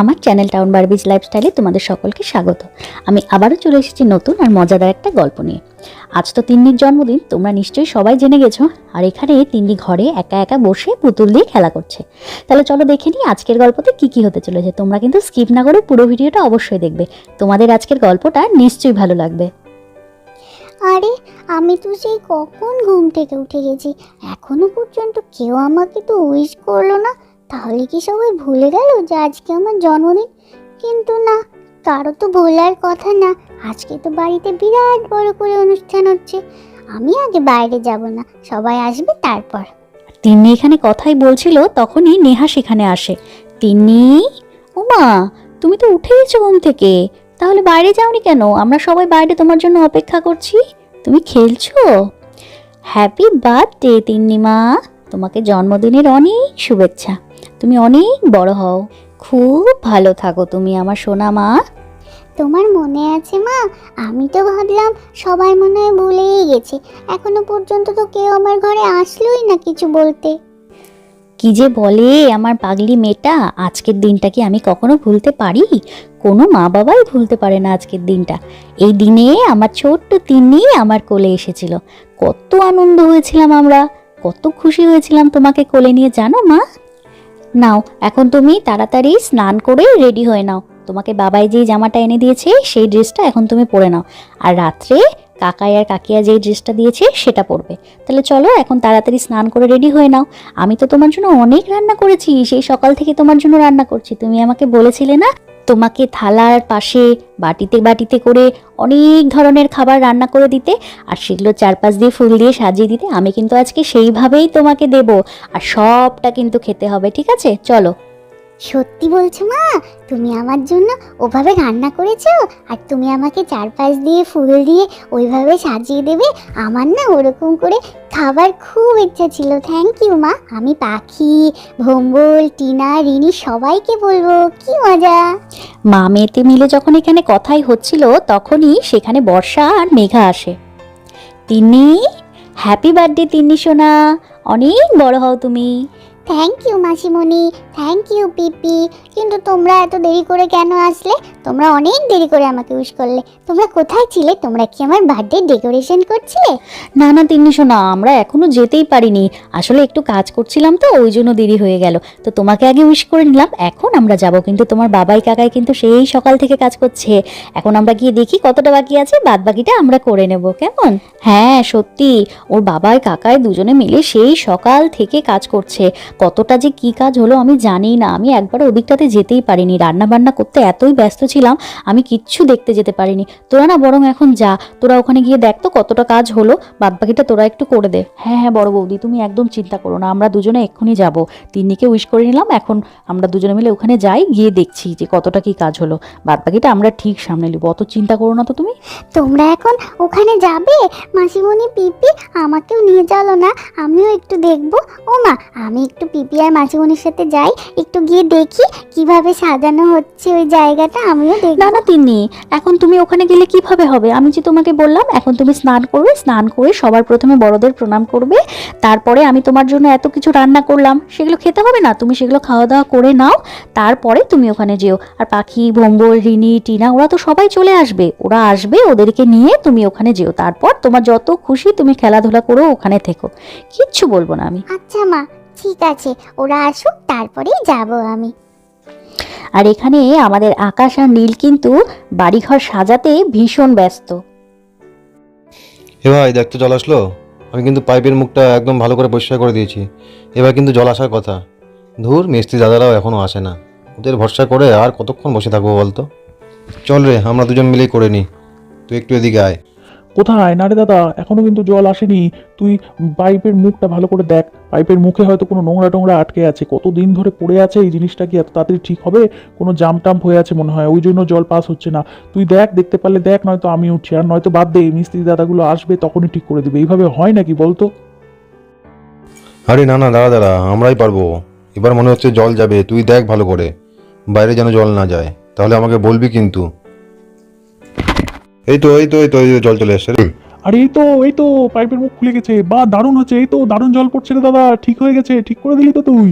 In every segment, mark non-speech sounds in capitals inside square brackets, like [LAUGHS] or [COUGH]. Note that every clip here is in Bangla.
আমার চ্যানেল টাউন বারবিজ লাইফস্টাইলে তোমাদের সকলকে স্বাগত। আমি আবারও চলে এসেছি নতুন আর মজাদার একটা গল্প নিয়ে। আজ তো তিন্নির জন্মদিন, তোমরা নিশ্চয়ই সবাই জেনে গেছো। আর এখানে তিন্নি ঘরে একা একা বসে পুতুল দিয়ে খেলা করছে। তাহলে চলো দেখে নিই আজকের গল্পতে কি কি হতে চলেছে। তোমরা কিন্তু স্কিপ না করে পুরো ভিডিওটা অবশ্যই দেখবে। তোমাদের আজকের গল্পটা নিশ্চয়ই ভালো লাগবে। আরে, আমি তো সেই কখন ঘুম থেকে উঠে গেছি। এখনও পর্যন্ত কেউ আমাকে তো উইশ করল না। তাহলে কি সবাই ভুলে গেল যে আজকে আমার জন্মদিন? কিন্তু না, কারও তো ভোলার কথা না। আজকে তো বাড়িতে বিরাট বড় করে অনুষ্ঠান হচ্ছে। আমি আগে বাইরে যাব না, সবাই আসবে তারপর। তিন্নি এখানে কথাই বলছিল, তখনই নেহা সেখানে আসে। তিন্নি? ওমা তুমি তো উঠে গেছো ঘুম থেকে। তাহলে বাইরে যাওনি কেন? আমরা সবাই বাইরে তোমার জন্য অপেক্ষা করছি। তুমি খেলছো? হ্যাপি বার্থডে তিন্নিমা তোমাকে জন্মদিনের অনেক শুভেচ্ছা। তুমি অনেক বড় হও। খুব ভালো থাকো তুমি আমার সোনা মা। তোমার মনে আছে মা? আমি তো ভাবলাম সবাই মনে হয় ভুলেই গেছে। এখনও পর্যন্ত তো কেউ আমার ঘরে আসলোই না কিছু বলতে। কি যে বলে আমার পাগলি মেয়েটা? আজকের দিনটা কি আমি কখনো ভুলতে পারি? কোনো মা বাবাই ভুলতে পারে না আজকের দিনটা। এই দিনে আমার ছোট্ট তিন্নি আমার কোলে এসেছিল। কত আনন্দ হয়েছিলাম আমরা। কত খুশি হয়েছিলাম তোমাকে কোলে নিয়ে। জানো মা? নাও, এখন তুমি তাড়াতাড়ি স্নান করে রেডি হয়ে নাও। তোমাকে বাবাই যেই জামাটা এনে দিয়েছে, সেই ড্রেসটা এখন তুমি পরে নাও। আর রাত্রে কাকাই আর কাকিয়া যেই ড্রেসটা দিয়েছে সেটা পরবে। তাহলে চলো এখন তাড়াতাড়ি স্নান করে রেডি হয়ে নাও। আমি তো তোমার জন্য অনেক রান্না করেছি, সেই সকাল থেকে তোমার জন্য রান্না করছি। তুমি আমাকে বলেছিলে না, তোমাকে থালার পাশে বাটিতে বাটিতে করে অনেক ধরনের খাবার রান্না করে দিতে, আর সেগুলো চারপাশ দিয়ে ফুল দিয়ে সাজিয়ে দিতে। আমি কিন্তু আজকে সেইভাবেই তোমাকে দেব, আর সবটা কিন্তু খেতে হবে, ঠিক আছে? চলো। সত্যি বলছো মা? তুমি আমার জন্য ওভাবে রান্না করেছ? আর তুমি আমাকে চারপাশ দিয়ে ফুল দিয়ে ওইভাবে সাজিয়ে দেবে? আমার না ওরকম করে খাবার খুব ইচ্ছা ছিল। থ্যাংক ইউ মা। আমি পাখি, ভম্বল, টিনা, রিনি সবাইকে বলব, কি মজা। মা মেয়েতে মিলে যখন এখানে কথাই হচ্ছিল, তখনই সেখানে বর্ষা আর মেঘা আসে। তিন্নি হ্যাপি বার্থডে তিন্নি সোনা। অনেক বড় হও তুমি। থ্যাংক ইউ মাসিমণি। থ্যাংক ইউ পিপি। কিন্তু তোমরা এত দেরি করে কেন আসলে? তোমরা অনেক দেরি করে আমাকে উইশ করলে। তোমরা কোথায় ছিলে? তোমরা কি আমার বার্থডে ডেকোরেশন করছিলে? না না, তিন্নি সোনা, আমরা এখনও যেতেই পারিনি। আসলে একটু কাজ করছিলাম তো, ওই জন্য দেরি হয়ে গেল। তো তোমাকে আগে উইশ করে নিলাম, এখন আমরা যাব। কিন্তু তোমার বাবাই কাকাই কিন্তু সেই সকাল থেকে কাজ করছে। এখন আমরা গিয়ে দেখি কতটা বাকি আছে বাদ বাকিটা আমরা করে নেব, কেমন? হ্যাঁ সত্যি। ওর বাবাই কাকাই দুজনে মিলে সেই সকাল থেকে কাজ করছে। কতটা যে কি কাজ হলো আমি জানি না। আমি একবার ওদিকটাতে যেতেই পারিনি। রান্না বান্না করতে এতই ব্যস্ত ছিলাম, আমি কিচ্ছু দেখতে যেতে পারিনি। তোরা না বরং এখন যা। তোরা ওখানে গিয়ে দেখ তো কতটা কাজ হলো। বাদ বাকিটা তোরা একটু করে দে। হ্যাঁ হ্যাঁ বড় বৌদি, তুমি একদম চিন্তা করো না। আমরা দুজনে এক্ষুনি যাব। তিন্নিকে উইশ করে নিলাম। এখন আমরা দুজনে মিলে ওখানে যাই, গিয়ে দেখছি যে কতটা কি কাজ হলো। বাদ বাকিটা আমরা ঠিক সামনে নিব। অত চিন্তা করো না তো তুমি। তোমরা এখন ওখানে যাবে? মাসিমণি, পিপি আমাকেও নিয়ে চলো না। আমিও একটু দেখব। ও মা আমি একটু পিপি আর মাসিমণির সাথে যাই একটু গিয়ে দেখি কীভাবে সাজানো হচ্ছে ওই জায়গাটা আমিও না না তিন্নি এখন তুমি ওখানে গেলে কীভাবে হবে? আমি যে তোমাকে বললাম এখন তুমি স্নান করবে স্নান করে সবার প্রথমে বড়দের প্রণাম করবে তারপরে আমি তোমার জন্য এত কিছু রান্না করলাম সেগুলো খেতে হবে না? তুমি সেগুলো খাওয়া দাওয়া করে নাও তারপরে তুমি ওখানে যেও। আর পাখি ভম্বল রিনি টিনা ওরা তো সবাই চলে আসবে। ওরা আসবে ওদেরকে নিয়ে তুমি ওখানে যেও। তারপর তোমার যত খুশি তুমি খেলাধুলা করো ওখানে থেকো। কিচ্ছু বলব না আমি। আচ্ছা মা ঠিক আছে ওরা আসুক তারপরেই যাব আমি। আর এখানে আমাদের আকাশ আর নীল কিন্তু বাড়িঘর সাজাতে ভীষণ ব্যস্ত। এ ভাই দেখ তো জল আসলো। আমি কিন্তু পাইপের মুখটা একদম ভালো করে পরিষ্কার করে দিয়েছি। এবার কিন্তু জল আসার কথা। ধুর মিস্ত্রি দাদারাও এখনও আসে না। ওদের ভরসা করে আর কতক্ষণ বসে থাকব বলতো? চল রে আমরা দুজন মিলেই করে নিই তুই একটু এদিকে আয়। কোথায়? না রে দাদা, এখনও কিন্তু জল আসেনি। তুই পাইপের মুখটা ভালো করে দেখ। পাইপের মুখে হয়তো কোনো নোংরা টোংরা আটকে আছে। কত দিন ধরে পড়ে আছে এই জিনিসটা কি এত তাড়াতাড়ি ঠিক হবে? কোনো জাম টাম্প হয়ে আছে মনে হয়। ওই জন্য জল পাস হচ্ছে না। তুই দেখ, দেখতে পারলে দেখ, নয়তো আমি উঠছি। আর নয়তো বাদ দে, মিস্ত্রি দাদাগুলো আসবে, তখনই ঠিক করে দিবে। এইভাবে হয় নাকি বলতো? আরে না না, দাঁড়া দাঁড়া, আমরাই পারব। এবার মনে হচ্ছে জল যাবে। তুই দেখ ভালো করে। বাইরে যেন জল না যায়। তাহলে আমাকে বলবি কিন্তু। এই তো এই তো এই তো এই জল চলে এসছে। আর এই তো এই তো পাইপের মুখ খুলে গেছে। বা দারুণ হচ্ছে এই তো দারুণ জল পড়ছে রে দাদা ঠিক হয়ে গেছে ঠিক করে দিলি তো তুই।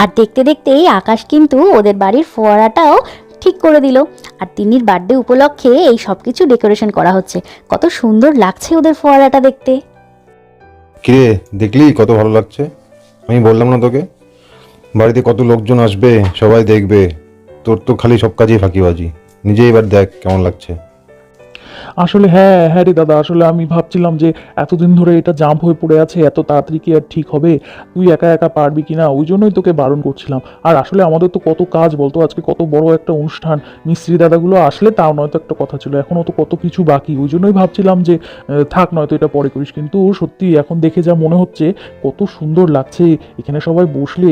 আর দেখতে দেখতেই আকাশ কিন্তু ওদের বাড়ির ফোয়ারাটাও ঠিক করে দিল। আর তিন্নির বার্থডে উপলক্ষে এই সব কিছু ডেকোরেশন করা হচ্ছে। কত সুন্দর লাগছে ওদের ফোয়ারাটা দেখতে। কিরে দেখলি কত ভালো লাগছে? আমি বললাম না তোকে। বাড়িতে কত লোকজন আসবে সবাই দেখবে। তোর তো খালি সব কাজেই ফাঁকিবাজি। নিজে এবার দেখ কেমন লাগছে। আসলে হ্যাঁ হ্যাঁ রে দাদা, আসলে আমি ভাবছিলাম যে এতদিন ধরে এটা জাম্প হয়ে পড়ে আছে, এত তাড়াতাড়ি কি আর ঠিক হবে? তুই একা একা পারবি কি না ওই জন্যই তোকে বারণ করছিলাম। আর আসলে আমাদের তো কত কাজ বলতো, আজকে কত বড় একটা অনুষ্ঠান। মিস্ত্রি দাদাগুলো আসলে তাও নয়তো একটা কথা ছিল, এখনও তো কত কিছু বাকি। ওই জন্যই ভাবছিলাম যে থাক নয়তো এটা পরে করিস। কিন্তু সত্যি এখন দেখে যা মনে হচ্ছে, কত সুন্দর লাগছে। এখানে সবাই বসলে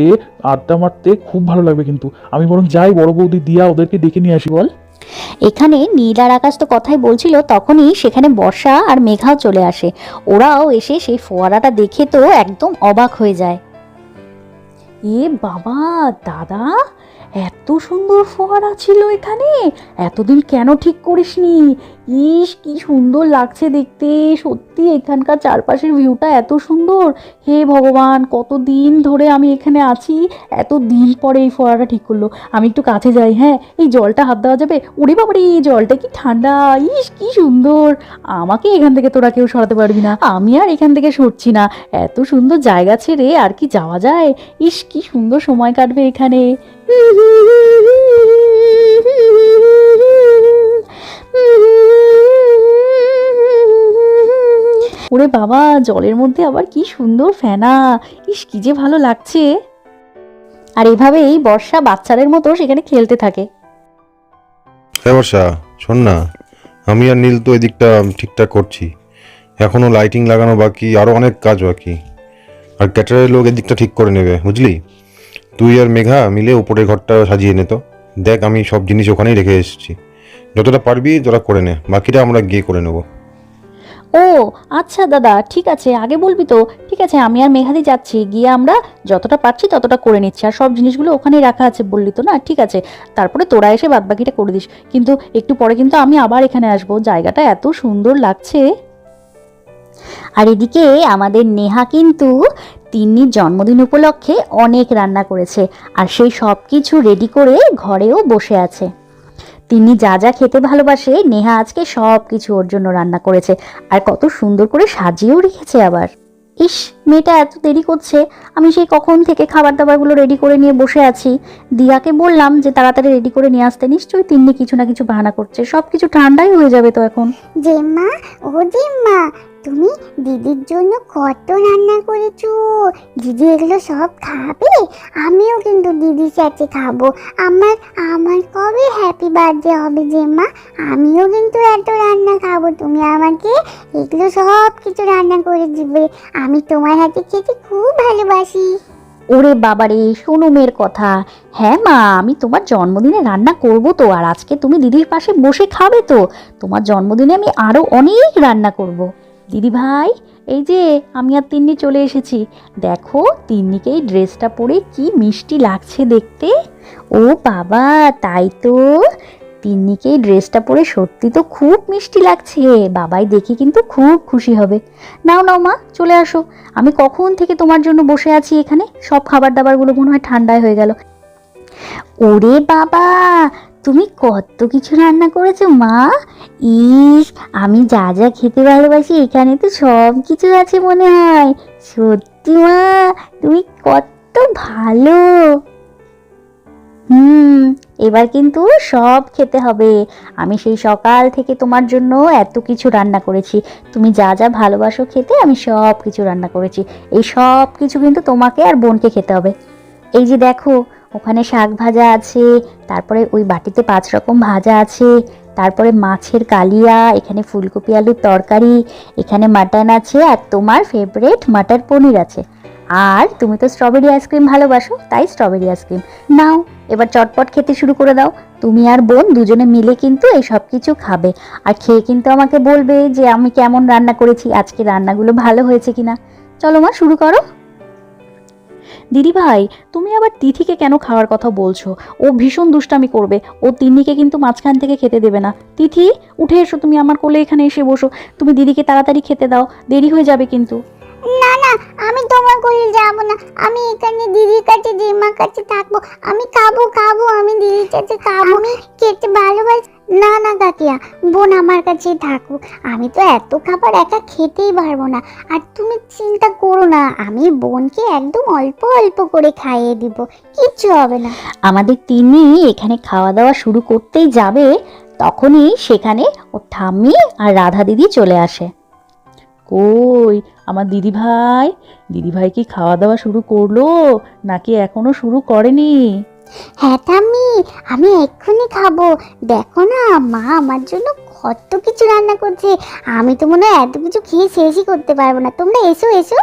আড্ডা মারতে খুব ভালো লাগবে কিন্তু। আমি বরং যাই বড় বৌদি, দিয়া ওদেরকে ডেকে নিয়ে আসি। বল। এখানে নীল আর আকাশ তো কথাই বলছিল, তখনই সেখানে বর্ষা আর মেঘাও চলে আসে। ওরাও এসে সেই ফোয়ারাটা দেখে তো একদম অবাক হয়ে যায়। এ বাবা, দাদা, এত সুন্দর ফোয়ারা ছিল এখানে। এতদিন কেন ঠিক করিসনি? ইস, কি সুন্দর লাগছে দেখতে। সত্যি, এখানকার চারপাশের ভিউটা এত সুন্দর। হে ভগবান, কত দিন ধরে আমি এখানে আছি। এত দিন পরে এই ফোয়ারাটা ঠিক করল। আমি একটু কাছে যাই হ্যাঁ? এই জলটা হাত দেওয়া যাবে? ওরে বাবারে এই জলটা কি ঠান্ডা। ইস, কি সুন্দর। আমাকে এখান থেকে তোরা কেউ সরাতে পারবি না। আমি আর এখান থেকে সরছি না। এত সুন্দর জায়গা ছেড়ে আর কি যাওয়া যায়? ইস, কি সুন্দর সময় কাটবে এখানে। [LAUGHS] ওরে বাবা, জলের মধ্যে আবার কি সুন্দর ফেনা। ইস, কি যে ভালো লাগছে। আর এভাবেই বর্ষা বাচ্চাদের মতো সেখানে খেলতে থাকে। হ্যাঁ বর্ষা, শোন না, আমি আর নীল তো এদিকটা ঠিকঠাক করছি। এখনও লাইটিং লাগানো বাকি আরও অনেক কাজ বাকি। আর ক্যাটারের লোক এদিকটা ঠিক করে নেবে, বুঝলি? তুই আর মেঘা মিলে উপরের ঘরটা সাজিয়ে নে তো। দেখ আমি সব জিনিস ওখানেই রেখে এসেছি। যতটা পারবি তোরা করে নে, বাকিটা আমরা গিয়ে করে নেব। ও আচ্ছা দাদা, ঠিক আছে, আগে বলবি তো। ঠিক আছে, আমি আর মেঘাদি যাচ্ছি, গিয়ে আমরা যতটা পারছি ততটা করে নিচ্ছি। আর সব জিনিসগুলো ওখানেই রাখা আছে বললি তো না? ঠিক আছে, তারপরে তোরা এসে বাদবাকিটা করে দিস। কিন্তু একটু পরে কিন্তু আমি আবার এখানে আসব। জায়গাটা এত সুন্দর লাগছে। আর এদিকে আমাদের নেহা কিন্তু তিন্নির জন্মদিন উপলক্ষে অনেক রান্না করেছে। আর সেই সব কিছু রেডি করে ঘরেও বসে আছে। তিনি যা যা খেতে ভালোবাসে, নেহা আজকে সব কিছু ওর জন্য রান্না করেছে। আর কত সুন্দর করে সাজিয়েও রেখেছে আবার। ইস, মেয়েটা এত দেরি করছে। আমি সেই কখন থেকে খাবার দাবারগুলো রেডি করে নিয়ে বসে আছি। দিয়াকে বললাম যে তাড়াতাড়ি রেডি করে নিয়ে আসতে। নিশ্চয়ই তিন্নি কিছু না কিছু বাহানা করছে। সব কিছু ঠান্ডাই হয়ে যাবে তো এখন। জেম্মা, ও জেম্মা তুমি দিদির জন্য কত রান্না করেছ? দিদি এগুলো সব খাবে? আমিও কিন্তু দিদির সাথে খাব। আমার আমার কবে হ্যাপি বার্থডে হবে যে মা? আমিও কিন্তু এত রান্না খাব। তুমি আমাকে এগুলো সব কিছু রান্না করে দিবে। আমি তোমার হাতে খেতে খুব ভালোবাসি। ওরে বাবারে, শোনো মেয়ের কথা। হ্যাঁ মা, আমি তোমার জন্মদিনে রান্না করব তো, আর আজকে তুমি দিদির পাশে বসে খাবে তো। তোমার জন্মদিনে আমি আরও অনেক রান্না করব। দিদি ভাই, এই যে আমি আর তিন্নি চলে এসেছি। দেখো তিন্নিকে এই ড্রেসটা পরে কি মিষ্টি লাগছে দেখতে। ও বাবা, তাই তো। তিন্নিকে এই ড্রেসটা পরে সত্যি তো খুব মিষ্টি লাগছে। বাবাই দেখে কিন্তু খুব খুশি হবে। নাও নাও মা, চলে আসো। আমি কখন থেকে তোমার জন্য বসে আছি এখানে? সব খাবার দাবারগুলো মনে হয় ঠান্ডায় হয়ে গেল। ওরে বাবা তুমি কত কিছু রান্না করেছ, মা? ইস, আমি যা যা খেতে ভালোবাসি, এখানে তো সব কিছু আছে মনে হয়। সত্যি, মা, তুমি কত ভালো। হুম, এবার কিন্তু সব খেতে হবে। আমি সেই সকাল থেকে তোমার জন্য এত কিছু রান্না করেছি। তুমি যা যা ভালোবাসো খেতে, আমি সব কিছু রান্না করেছি। এই সব কিছু কিন্তু তোমাকে আর বোনকে খেতে হবে। এই যে দেখো ওখানে শাক ভাজা আছে, তারপরে ওই বাটিতে পাঁচ রকম ভাজা আছে, তারপরে মাছের কালিয়া, এখানে ফুলকপি আলুর তরকারি, এখানে মাটন আছে আর তোমার ফেভারেট মাটার পনির আছে। আর তুমি তো স্ট্রবেরি আইসক্রিম ভালোবাসো, তাই স্ট্রবেরি আইসক্রিম নাও, এবার চটপট খেতে শুরু করে দাও। তুমি আর বোন দুজনে মিলে কিন্তু এই সব কিছু খাবে। আর খেয়ে কিন্তু আমাকে বলবে যে আমি কেমন রান্না করেছি, আজকে রান্নাগুলো ভালো হয়েছে কিনা। চলো মা, শুরু করো। দিদি ভাই তুমি আবার তিথিকে কেন খাওয়ার কথা বলছো? ও ভীষণ দুষ্টামি করবে। ও তিন্নিকে কিন্তু মাঝখান থেকে খেতে দেবে না। তিথি উঠে এসো তুমি আমার কোলে এখানে এসে বসো। তুমি দিদিকে তাড়াতাড়ি খেতে দাও। দেরি হয়ে যাবে কিন্তু। না না আমি তোমার কোলে যাব না। আমি এখানে দিদির কাছে দিদিমার কাছে থাকব। আমি খাব খাব আমি দিদির কাছে খাব। আমি খেতে ভালোবাসি। না না, কাকিয়া, বোন আমার কাছেই থাকুক। আমি তো এত খাবার একা খেতেই পারব না। আর তুমি চিন্তা করো না, আমি বোনকে একদম অল্প অল্প করে খাইয়ে দিব। কিচ্ছু হবে না। আমাদের তিনি এখানে খাওয়া দাওয়া শুরু করতেই যাবে, তখনই সেখানে ওর ঠাম্মি আর রাধা দিদি চলে আসে। কই, আমার দিদি ভাই দিদি ভাই কি খাওয়া দাওয়া শুরু করল, নাকি এখনও শুরু করেনি? হ্যাঁ ঠাম্মি, আমি এক্ষুনি খাব। দেখো না, মা আমার জন্য কত কিছু রান্না করছে। আমি তো মনে হয় এত কিছু খেয়ে শেষই করতে পারব না। তোমরা এসো এসো।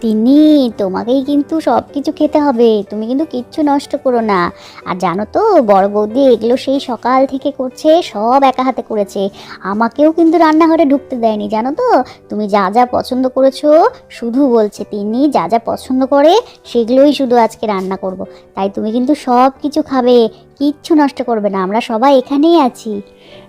তিনি, তোমাকেই কিন্তু সব কিছু খেতে হবে। তুমি কিন্তু কিচ্ছু নষ্ট করো না। আর জানো তো, বড় বৌদি এগুলো সেই সকাল থেকে করছে, সব একা হাতে করেছে। আমাকেও কিন্তু রান্নাঘরে ঢুকতে দেয়নি, জানো তো? তুমি যা যা পছন্দ করেছ, শুধু বলছে তিনি, যা যা পছন্দ করে, সেগুলোই শুধু আজকে রান্না করব। তাই তুমি কিন্তু সব কিছু খাবে, কিচ্ছু নষ্ট করবে না, আমরা সবাই এখানেই আছি।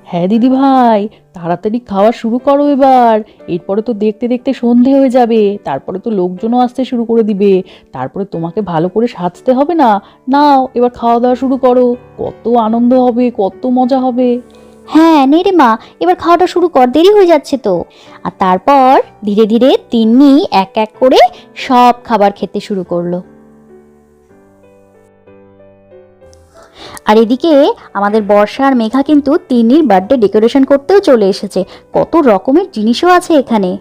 হ্যাঁ দিদি ভাই তাড়াতাড়ি খাওয়া শুরু করো এবার। এরপরে তো দেখতে দেখতে সন্ধে হয়ে যাবে। তারপরে তো লোকজনও আসতে শুরু করে দিবে। তারপরে তোমাকে ভালো করে সাজতে হবে না? নাও, এবার খাওয়া দাওয়া শুরু করো। কত আনন্দ হবে, কত মজা হবে। হ্যাঁ নে রে মা, এবার খাওয়াটা শুরু কর, দেরি হয়ে যাচ্ছে তো। আর তারপর ধীরে ধীরে তিন্নি এক এক করে সব খাবার খেতে শুরু করল। আর এদিকে আমাদের বর্ষা আর মেঘা কিন্তু তিন্নির বার্থডে ডেকোরেশন করতেও চলে এসেছে। কত রকমের জিনিসও আছে এখানে।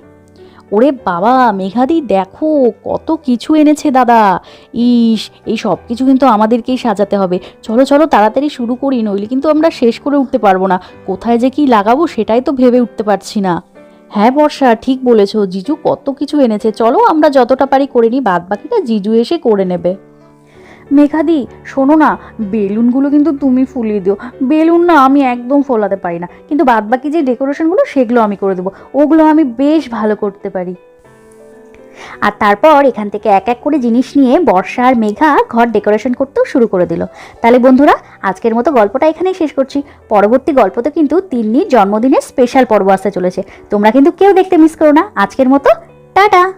ওরে বাবা, মেঘাদি, দেখো, কত কিছু এনেছে দাদা। ইস, এই সব কিছু কিন্তু আমাদেরকেই সাজাতে হবে। চলো চলো, তাড়াতাড়ি শুরু করি, নইলে কিন্তু আমরা শেষ করে উঠতে পারব না। কোথায় যে কি লাগাবো সেটাই তো ভেবে উঠতে পারছি না। হ্যাঁ বর্ষা, ঠিক বলেছ, জিজু কত কিছু এনেছে। চলো, আমরা যতটা পারি করে নিই বাদ বাকিটা জিজু এসে করে নেবে। মেঘাদি, শোনো না, বেলুনগুলো কিন্তু তুমি ফুলিয়ে দিও। বেলুন না আমি একদম ফোলাতে পারি না। কিন্তু বাদ বাকি যে ডেকোরেশনগুলো, সেগুলো আমি করে দেবো। ওগুলো আমি বেশ ভালো করতে পারি। আর তারপর এখান থেকে এক এক করে জিনিস নিয়ে বর্ষা আর মেঘা ঘর ডেকোরেশন করতেও শুরু করে দিল। তাহলে বন্ধুরা, আজকের মতো গল্পটা এখানেই শেষ করছি। পরবর্তী গল্পতে কিন্তু তিন্নির জন্মদিনের স্পেশাল পর্ব আসতে চলেছে। তোমরা কিন্তু কেউ দেখতে মিস করো না। আজকের মতো, টাটা!